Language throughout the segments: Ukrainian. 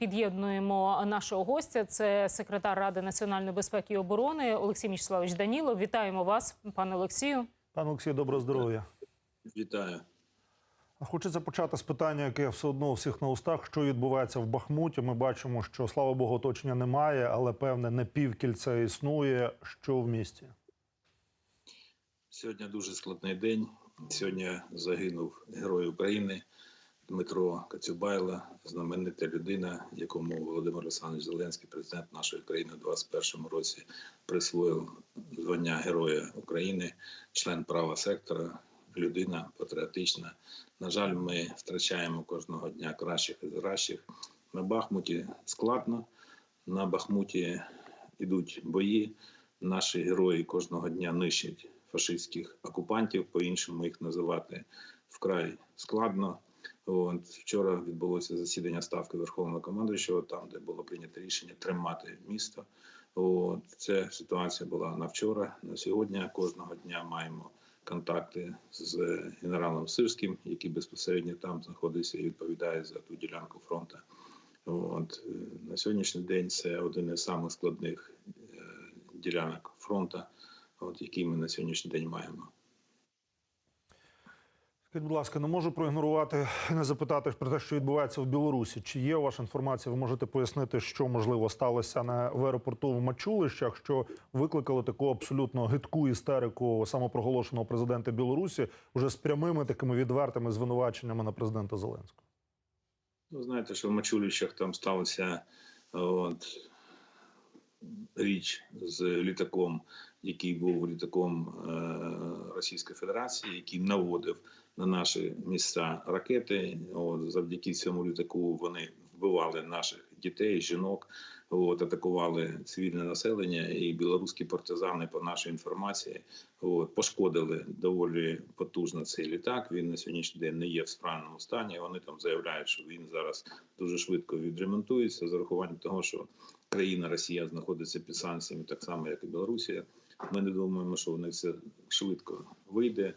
під'єднуємо нашого гостя. Це секретар Ради національної безпеки і оборони Олексій Мічславович Данілов. Вітаємо вас, пане Олексію. Пане Олексію, доброго здоров'я. Вітаю. Хочеться почати з питання, яке все одно у всіх на устах. Що відбувається в Бахмуті? Ми бачимо, що слава Богу, оточення немає, але певне напівкільце існує. Що в місті? Сьогодні дуже складний день. Сьогодні загинув герой України Дмитро Кацюбайло, знаменита людина, якому Володимир Олександрович Зеленський, президент нашої країни, у 2021 році присвоїв звання Героя України, член права сектора, людина патріотична. На жаль, ми втрачаємо кожного дня кращих і кращих. На Бахмуті складно. На Бахмуті йдуть бої. Наші герої кожного дня нищать фашистських окупантів, по-іншому їх називати вкрай складно. От вчора відбулося засідання ставки Верховного командуючого, там де було прийнято рішення тримати місто. От ця ситуація була на вчора. На сьогодні кожного дня маємо контакти з генералом Сирським, який безпосередньо там знаходиться і відповідає за ту ділянку фронту. От е, на сьогоднішній день це один із самих складних е, ділянок фронту, от який ми на сьогоднішній день маємо. Скажіть, будь ласка, не можу проігнорувати, не запитати про те, що відбувається в Білорусі. Чи є ваша інформація? Ви можете пояснити, що можливо сталося на в аеропорту в Мачулищах, що викликало таку абсолютно гидку істерику самопроголошеного президента Білорусі вже з прямими такими відвертими звинуваченнями на президента Зеленського? Ну, знаєте, що в Мачулищах там сталося от, річ з літаком, який був літаком е, Російської Федерації, який наводив на наші місця ракети. От, завдяки цьому літаку вони вбивали наших дітей, жінок, от, атакували цивільне населення, і білоруські партизани, по нашій інформації, от, пошкодили доволі потужно цей літак. Він на сьогоднішній день не є в справному стані. Вони там заявляють, що він зараз дуже швидко відремонтується з урахуванням того, що країна Росія знаходиться під санкціями, так само як і Білорусія. Ми не думаємо, що в них все швидко вийде.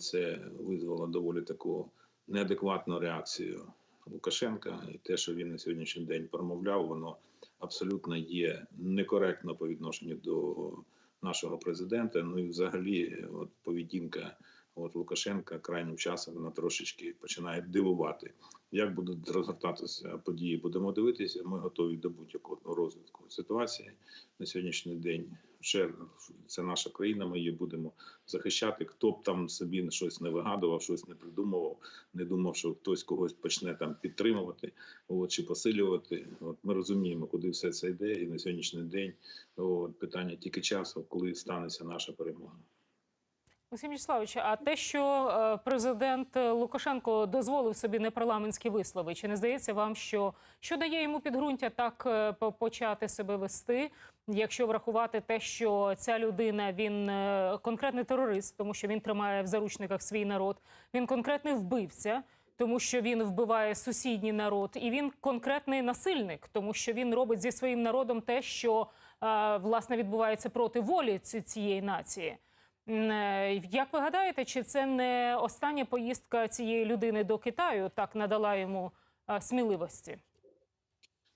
Це визвало доволі таку неадекватну реакцію Лукашенка. І те, що він на сьогоднішній день промовляв, воно абсолютно є некоректно по відношенню до нашого президента. Ну і взагалі, от поведінка от Лукашенка крайнім часом вона трошечки починає дивувати. Як будуть розгортатися події, будемо дивитися. Ми готові до будь-якого розвитку ситуації на сьогоднішній день. Ще це наша країна. Ми її будемо захищати. Хто б там собі щось не вигадував, щось не придумував, не думав, що хтось когось почне там підтримувати, от чи посилювати. От ми розуміємо, куди все це йде, і на сьогоднішній день от, питання тільки часу, коли станеться наша перемога. Олексій Мічславович, а те, що е, президент Лукашенко дозволив собі непарламентські вислови, чи не здається вам, що, що дає йому підґрунтя так е, почати себе вести, якщо врахувати те, що ця людина він е, конкретний терорист, тому що він тримає в заручниках свій народ, він конкретний вбивця. Тому що він вбиває сусідній народ, і він конкретний насильник, тому що він робить зі своїм народом те, що е, власне відбувається проти волі ці- цієї нації. Е, Як ви гадаєте, чи це не остання поїздка цієї людини до Китаю так надала йому е, сміливості?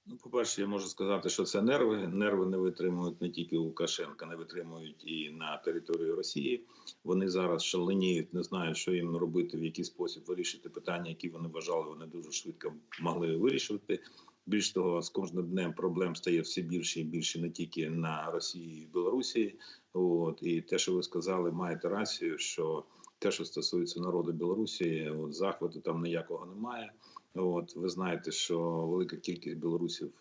Ну, по-перше, я можу сказати, що це нерви. Нерви не витримують не тільки Лукашенка, не витримують і на території Росії. Вони зараз шаленіють, не знають, що їм робити, в який спосіб вирішити питання, які вони вважали, вони дуже швидко могли вирішувати. Більш того, з кожним днем проблем стає все більше і більше не тільки на Росії і Білорусі. От і те, що ви сказали, маєте рацію, що те, що стосується народу Білорусі, от захвату там ніякого немає. От ви знаєте, що велика кількість білорусів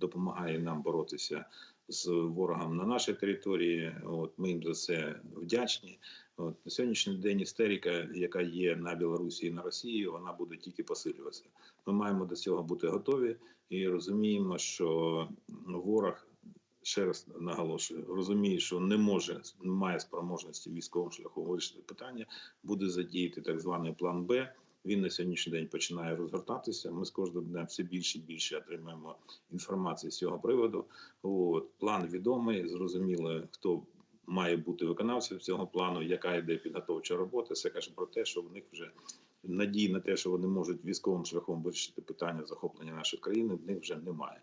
допомагає нам боротися з ворогом на нашій території. От ми їм за це вдячні. От на сьогоднішній день істерика, яка є на Білорусі і на Росії, вона буде тільки посилюватися. Ми маємо до цього бути готові і розуміємо, що ворог. Ще раз наголошую, розуміє, що не може, не має спроможності військовим шляхом вирішити питання, буде задіяти так званий план Б. Він на сьогоднішній день починає розгортатися. Ми з кожним днем все більше і більше отримаємо інформації з цього приводу. От план відомий, зрозуміло, хто має бути виконавцем цього плану, яка йде підготовча робота. Це каже про те, що в них вже надії на те, що вони можуть військовим шляхом вирішити питання захоплення нашої країни, в них вже немає.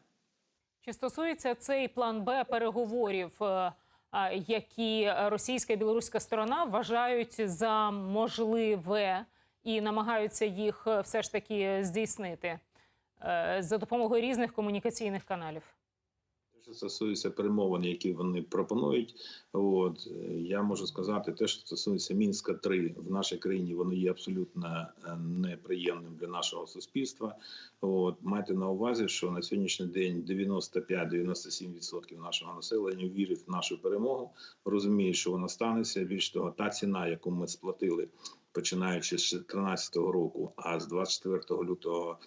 Чи стосується цей план Б переговорів, е, які російська і білоруська сторона вважають за можливе і намагаються їх е, все ж таки здійснити е, за допомогою різних комунікаційних каналів? Що стосується перемовин, які вони пропонують, от е, я можу сказати, те, що стосується мінська 3 в нашій країні, воно є абсолютно неприємним для нашого суспільства. От майте на увазі, що на сьогоднішній день 95-97% нашого населення вірить в нашу перемогу, розуміє, що вона станеться. Більш того, та ціна, яку ми сплатили, починаючи з 2013 року, а з 24 лютого.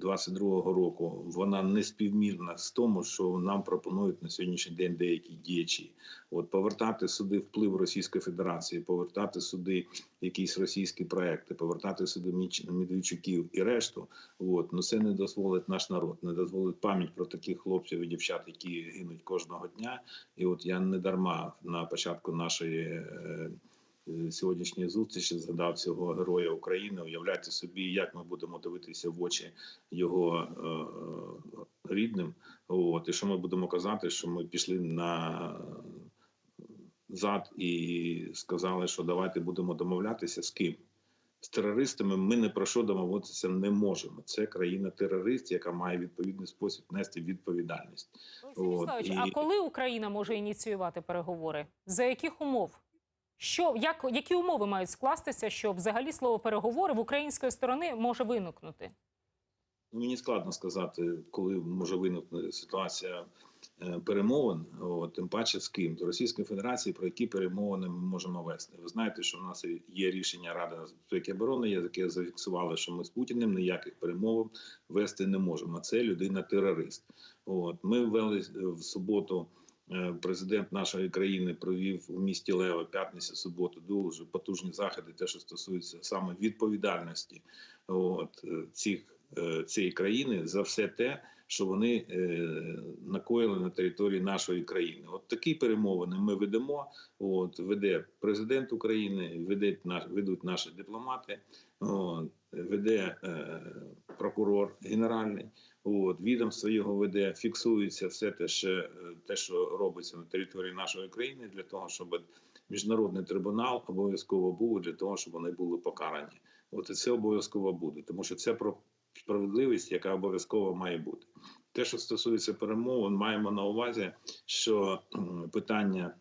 22-го року вона не співмірна з тому, що нам пропонують на сьогоднішній день деякі діячі. От повертати сюди вплив Російської Федерації, повертати сюди якісь російські проекти, повертати сюди Медведчуків і решту. От ну це не дозволить наш народ, не дозволить пам'ять про таких хлопців і дівчат, які гинуть кожного дня. І от я не дарма на початку нашої. е, е, Сьогоднішньої зустрічі згадав цього героя України. Уявляйте собі, як ми будемо дивитися в очі його е, рідним. От і що ми будемо казати, що ми пішли на зад і сказали, що давайте будемо домовлятися з ким. З терористами ми не про що домовитися не можемо. Це країна-терорист, яка має відповідний спосіб нести відповідальність. Олексій От, і- а коли Україна може ініціювати переговори? За яких умов? Що як які умови мають скластися, щоб взагалі слово переговори в української сторони може виникнути? Ну, Мені складно сказати, коли може виникнути ситуація е, перемовин, от, тим паче з ким до Російської Федерації, про які перемовини ми можемо вести. Ви знаєте, що в нас є рішення Ради безпеки оборони, яке зафіксувало, що ми з Путіним ніяких перемовин вести не можемо. Це людина-терорист. От ми ввели в суботу. Е, Президент нашої країни провів у місті Лева п'ятницю, суботу дуже потужні заходи, те, що стосується саме відповідальності от е, цих е, цієї країни за все те, що вони накоїли на території нашої країни. От такі перемовини ми ведемо. От веде президент України, веде наш ведуть наші дипломати, от, веде е, прокурор генеральний. От відомство його веде, фіксується все те, що, е, те, що робиться на території нашої країни, для того, щоб міжнародний трибунал обов'язково був для того, щоб вони були покарані. От і це обов'язково буде, тому що це про справедливість, яка обов'язково має бути. Те, що стосується перемовин, маємо на увазі, що питання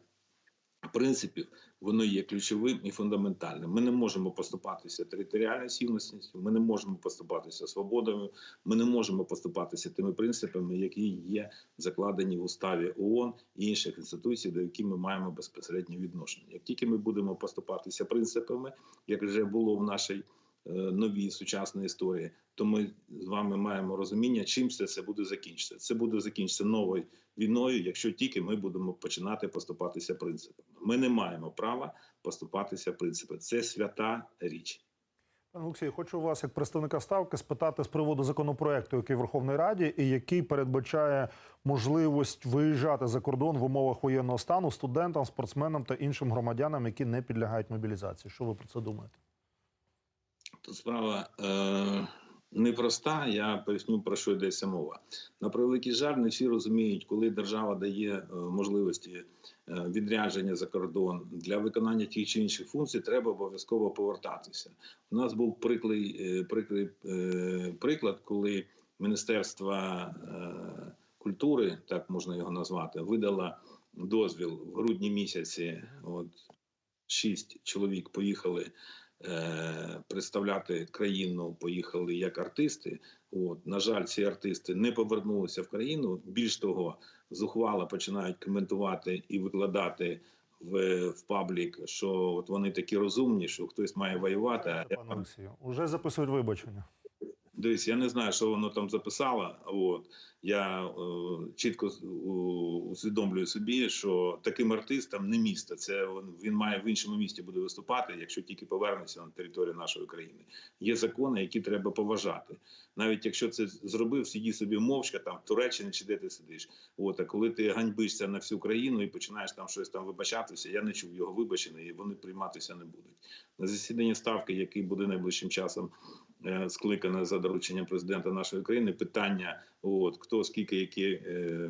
принципів воно є ключовим і фундаментальним. Ми не можемо поступатися територіальною цілісністю, ми не можемо поступатися свободою, ми не можемо поступатися тими принципами, які є закладені в уставі ООН і інших інституцій, до яких ми маємо безпосереднє відношення. Як тільки ми будемо поступатися принципами, як вже було в нашій е, новій сучасній історії, то ми з вами маємо розуміння, чим все це буде закінчитися. Це буде закінчитися новою війною, якщо тільки ми будемо починати поступатися принципами. Ми не маємо права поступатися принципами. Це свята річ. Пане Олексій, хочу вас, як представника ставки, спитати з приводу законопроекту, який в Верховній Раді, і який передбачає можливість виїжджати за кордон в умовах воєнного стану студентам, спортсменам та іншим громадянам, які не підлягають мобілізації. Що ви про це думаєте? Справа е, непроста. Я поясню про що йдеться мова. На превеликий жаль, не всі розуміють, коли держава дає е, можливості е, відрядження за кордон для виконання тих чи інших функцій, треба обов'язково повертатися. У нас був приклий, е, прикрий е, приклад, коли Міністерство культури, так можна його назвати, видало дозвіл в грудні місяці. От шість чоловік поїхали представляти країну, поїхали як артисти. От на жаль, ці артисти не повернулися в країну. Більш того, зухвало починають коментувати і викладати в, в паблік, що от вони такі розумні, що хтось має воювати. А я Пане Олексію, уже записують вибачення. Дивись, я не знаю, що воно там записало. От я е, чітко усвідомлюю собі, що таким артистам не місто. Це він- має в іншому місті буде виступати, якщо тільки повернеться на територію нашої країни. Є закони, які треба поважати. Навіть якщо це зробив, сиді собі мовчка там в Туреччині чи де ти сидиш. От а коли ти ганьбишся на всю країну і починаєш там щось там вибачатися, я не чув його вибачення, і вони прийматися не будуть. На засіданні ставки, який буде найближчим часом е, скликане за дорученням президента нашої країни, питання: от хто скільки які е,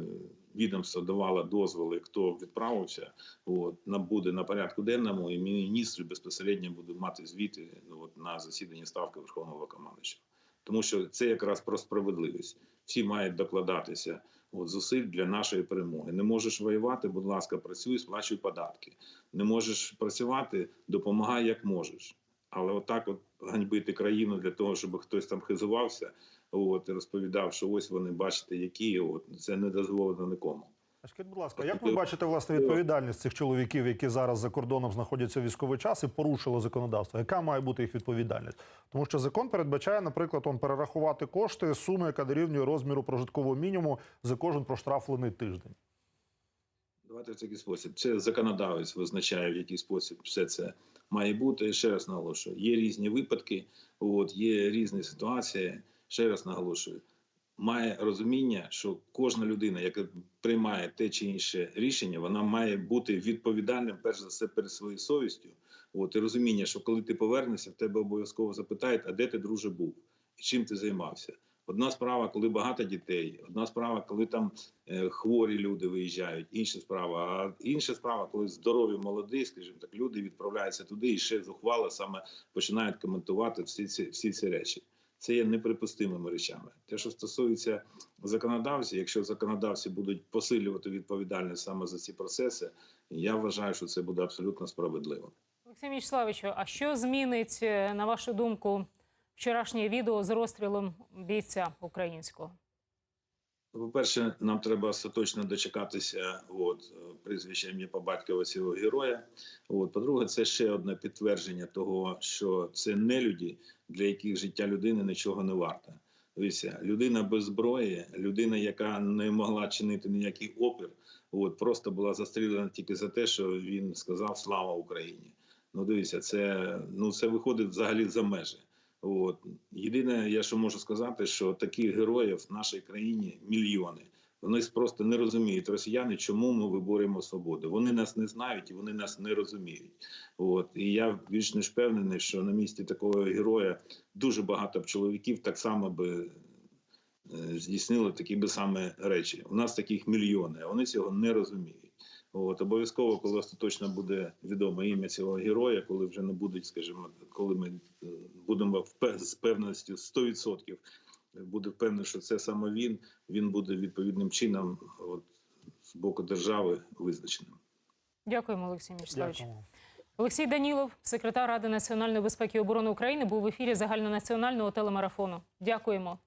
відомство давало дозволи, хто відправився, от набуде на порядку денному, і міністри безпосередньо будуть мати звіти ну, от, на засіданні ставки Верховного командуючого. Тому що це якраз про справедливість. Всі мають докладатися от, зусиль для нашої перемоги. Не можеш воювати, будь ласка, працюй, сплачуй податки. Не можеш працювати, допомагай як можеш. Але отак, от ганьбити країну для того, щоб хтось там хизувався, от і розповідав, що ось вони бачите, які от це не дозволено нікому. А Скажіть, будь ласка, як ви бачите власне відповідальність цих чоловіків, які зараз за кордоном знаходяться в військовий час і порушили законодавство? Яка має бути їх відповідальність? Тому що закон передбачає, наприклад, он перерахувати кошти, суму, яка дорівнює розміру прожиткового мінімуму за кожен проштрафлений тиждень. Давайте в такий спосіб. Це законодавець визначає, в який спосіб все це має бути. Ще раз наголошую, є різні випадки, от є різні ситуації. Ще раз наголошую, має розуміння, що кожна людина, яка приймає те чи інше рішення, вона має бути відповідальним перш за все перед своєю совістю. От і розуміння, що коли ти повернешся, в тебе обов'язково запитають, а де ти друже був і чим ти займався. Одна справа, коли багато дітей, одна справа, коли там е, хворі люди виїжджають, інша справа. А інша справа, коли здорові молоді, скажімо так, люди відправляються туди і ще зухвало саме починають коментувати всі ці всі ці речі. Це є неприпустимими речами. Те, що стосується законодавців, якщо законодавці будуть посилювати відповідальність саме за ці процеси, я вважаю, що це буде абсолютно справедливо. Олексій Мічславичу, а що змінить, е, на вашу думку, вчорашнє відео з розстрілом бійця українського? По-перше, нам треба остаточно дочекатися от, прізвища ім'я по батькові цього героя. От, по-друге, це ще одне підтвердження того, що це не люди, для яких життя людини нічого не варте. Дивіться, людина без зброї, людина, яка не могла чинити ніякий опір, от, просто була застрілена тільки за те, що він сказав Слава Україні. Ну, дивіться, це, ну, це виходить взагалі за межі. От єдине, я що можу сказати, що таких героїв в нашій країні мільйони. Вони просто не розуміють росіяни, чому ми виборюємо свободу. Вони нас не знають і вони нас не розуміють. От і я більш ніж впевнений, що на місці такого героя дуже багато б чоловіків так само би е, здійснили такі би саме речі. У нас таких мільйони, а вони цього не розуміють. От обов'язково, коли остаточно буде відоме ім'я цього героя, коли вже не будуть, скажімо, коли ми е, будемо з певністю 100% буде впевнений, що це саме він. Він буде відповідним чином, от з боку держави, визначеним. Дякуємо, Олексій Мічславич. Олексій Данілов, секретар Ради національної безпеки і оборони України, був в ефірі загальнонаціонального телемарафону. Дякуємо.